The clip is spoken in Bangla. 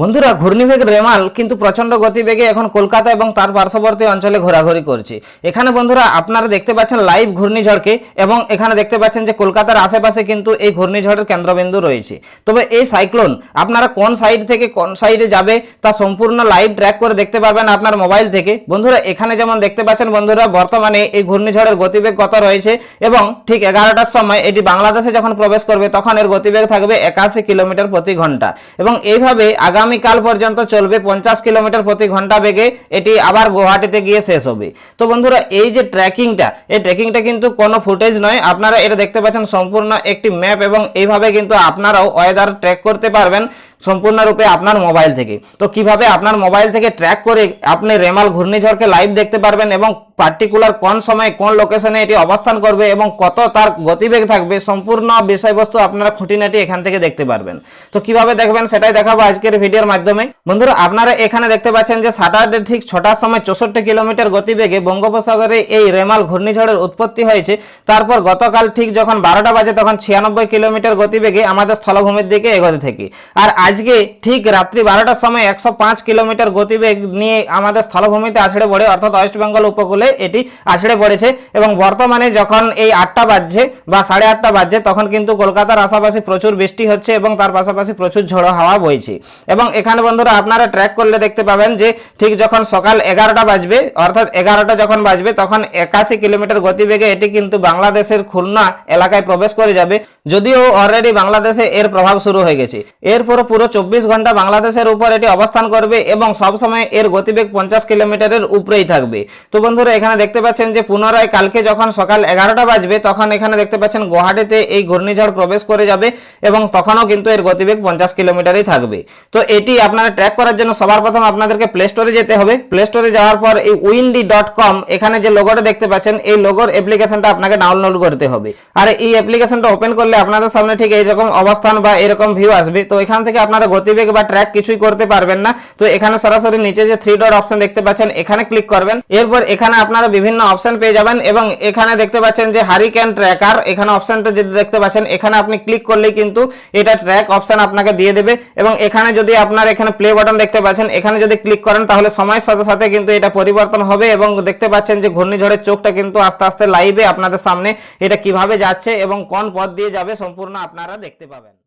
বন্ধুরা ঘূর্ণিবেগ রেমাল কিন্তু প্রচণ্ড গতিবেগে এখন কলকাতা এবং তার পার্শ্ববর্তী অঞ্চলে ঘোরাঘুরি করছে। এখানে বন্ধুরা, আপনারা দেখতে পাচ্ছেন লাইভ ঘূর্ণিঝড়কে এবং এখানে দেখতে পাচ্ছেন যে কলকাতার আশেপাশে কিন্তু এই ঘূর্ণিঝড়ের কেন্দ্রবিন্দু রয়েছে। তবে এই সাইক্লোন আপনারা কোন সাইড থেকে কোন সাইডে যাবে তা সম্পূর্ণ লাইভ ট্র্যাক করে দেখতে পাবেন আপনার মোবাইল থেকে। বন্ধুরা, এখানে যেমন দেখতে পাচ্ছেন বন্ধুরা, বর্তমানে এই ঘূর্ণিঝড়ের গতিবেগ কত রয়েছে এবং ঠিক এগারোটার সময় এটি বাংলাদেশে যখন প্রবেশ করবে, তখন এর গতিবেগ থাকবে একাশি কিলোমিটার প্রতি ঘণ্টা। এবং এইভাবে আগামীকাল পর্যন্ত চলবে পঞ্চাশ কিলোমিটার প্রতি ঘণ্টা বেগে। এটি আবার গুয়াহাটিতে গিয়ে শেষ হবে। তো বন্ধুরা, এই যে ট্র্যাকিংটা এই ট্র্যাকিংটা কিন্তু কোনো ফুটেজ নয়। আপনারা এটা দেখতে পাচ্ছেন সম্পূর্ণ একটি ম্যাপ এবং এইভাবে কিন্তু আপনারাও ওয়েদার ট্র্যাক করতে পারবেন। সম্পূর্ণরূপে আপনার মোবাইল থেকে। তো কীভাবে আপনার মোবাইল থেকে ট্র্যাক করে আপনি রেমাল ঘূর্ণিঝড়কে লাইভ দেখতে পারবেন এবং পার্টিকুলার কোন সময় কোন লোকেশনে এটি অবস্থান করবে এবং কত তার গতিবেগ থাকবে সম্পূর্ণ বিষয়বস্তু আপনারা খুঁটিনাটি এখান থেকে দেখতে পারবেন। তো কীভাবে দেখবেন সেটাই দেখাবো আজকের ভিডিওর মাধ্যমে। বন্ধুরা, আপনারা এখানে দেখতে পাচ্ছেন যে স্যাটারডে ঠিক ছটার সময় চৌষট্টি কিলোমিটার গতিবেগে বঙ্গোপসাগরে এই রেমাল ঘূর্ণিঝড়ের উৎপত্তি হয়েছে। তারপর গতকাল ঠিক যখন বারোটা বাজে তখন ছিয়ানব্বই কিলোমিটার গতিবেগে আমাদের স্থলভূমির দিকে এগোতে থাকে। আর আজকে ঠিক রাত্রি বারোটার সময় একশো পাঁচ কিলোমিটার গতিবেগ নিয়ে আমাদের স্থলভূমিতে আছড়ে পড়ে, অর্থাৎ ওয়েস্ট বেঙ্গল উপকূলে এটি আছড়ে পড়েছে এবং বর্তমানে যখন এই আটটা বাজছে বা সাড়ে আটটা বাজছে, তখন কিন্তু কলকাতার আশেপাশে প্রচুর বৃষ্টি হচ্ছে এবং তার পাশাপাশি প্রচুর ঝোড়ো হাওয়া বইছে। এবং এখানে বন্ধুরা আপনারা ট্র্যাক করলে দেখতে পাবেন যে ঠিক যখন সকাল এগারোটা বাজবে, অর্থাৎ এগারোটা যখন বাজবে, তখন একাশি কিলোমিটার গতিবেগে এটি কিন্তু বাংলাদেশের খুলনা এলাকায় প্রবেশ করে যাবে। যদিও অলরেডি বাংলাদেশে এর প্রভাব শুরু হয়ে গেছে। এরপর পুরো চব্বিশ ঘণ্টা বাংলাদেশের উপর এটি অবস্থান করবে এবং সবসময় এর গতিবেগ পঞ্চাশ কিলোমিটারের উপরেই থাকবে। তো বন্ধুরা, এখানে দেখতে পাচ্ছেন যে পুনরায় কালকে যখন সকাল এগারোটা বাজবে, তখন এখানে দেখতে পাচ্ছেন গুয়াহাটিতে এই ঘূর্ণিঝড় প্রবেশ করে যাবে এবং তখনও কিন্তু এর গতিবেগ পঞ্চাশ কিলোমিটারই থাকবে। তো এটি আপনারা ট্র্যাক করার জন্য সবার প্রথম আপনাদেরকে প্লে স্টোরে যেতে হবে। প্লে স্টোরে যাওয়ার পর এই উইন্ডি ডট কম এখানে যে লোগোটা দেখতে পাচ্ছেন, এই লোগোর অ্যাপ্লিকেশনটা আপনাকে ডাউনলোড করতে হবে। আর এই অ্যাপ্লিকেশনটা ওপেন করলে আপনাদের সামনে ঠিক এইরকম অবস্থান বা এরকম ভিউ আসবে। তো এখান থেকে আপনারা গতিবেগ বা ট্র্যাক কিছুই করতে পারবেন না। তো এখানে সরাসরি নিচে যে থ্রি ডট অপশন দেখতে পাচ্ছেন, এখানে ক্লিক করবেন। এরপর এখানে আপনারা বিভিন্ন অপশন পেয়ে যাবেন এবং এখানে দেখতে পাচ্ছেন যে হারি হারিকেন ট্র্যাকার এখানে অপশনটা যদি দেখতে পাচ্ছেন, এখানে আপনি ক্লিক করলেই কিন্তু এটা ট্র্যাক অপশন আপনাকে দিয়ে দেবে এবং এখানে যদি আপনার এখানে প্লে বাটন দেখতে পাচ্ছেন, এখানে যদি ক্লিক করেন, তাহলে সময়ের সাথে সাথে কিন্তু এটা পরিবর্তন হবে এবং দেখতে পাচ্ছেন যে ঘূর্ণিঝড়ের চোখটা কিন্তু আস্তে আস্তে লাইভে আপনাদের সামনে এটা কীভাবে যাচ্ছে এবং কোন পথ দিয়ে যাবে সম্পূর্ণ আপনারা দেখতে পাবেন।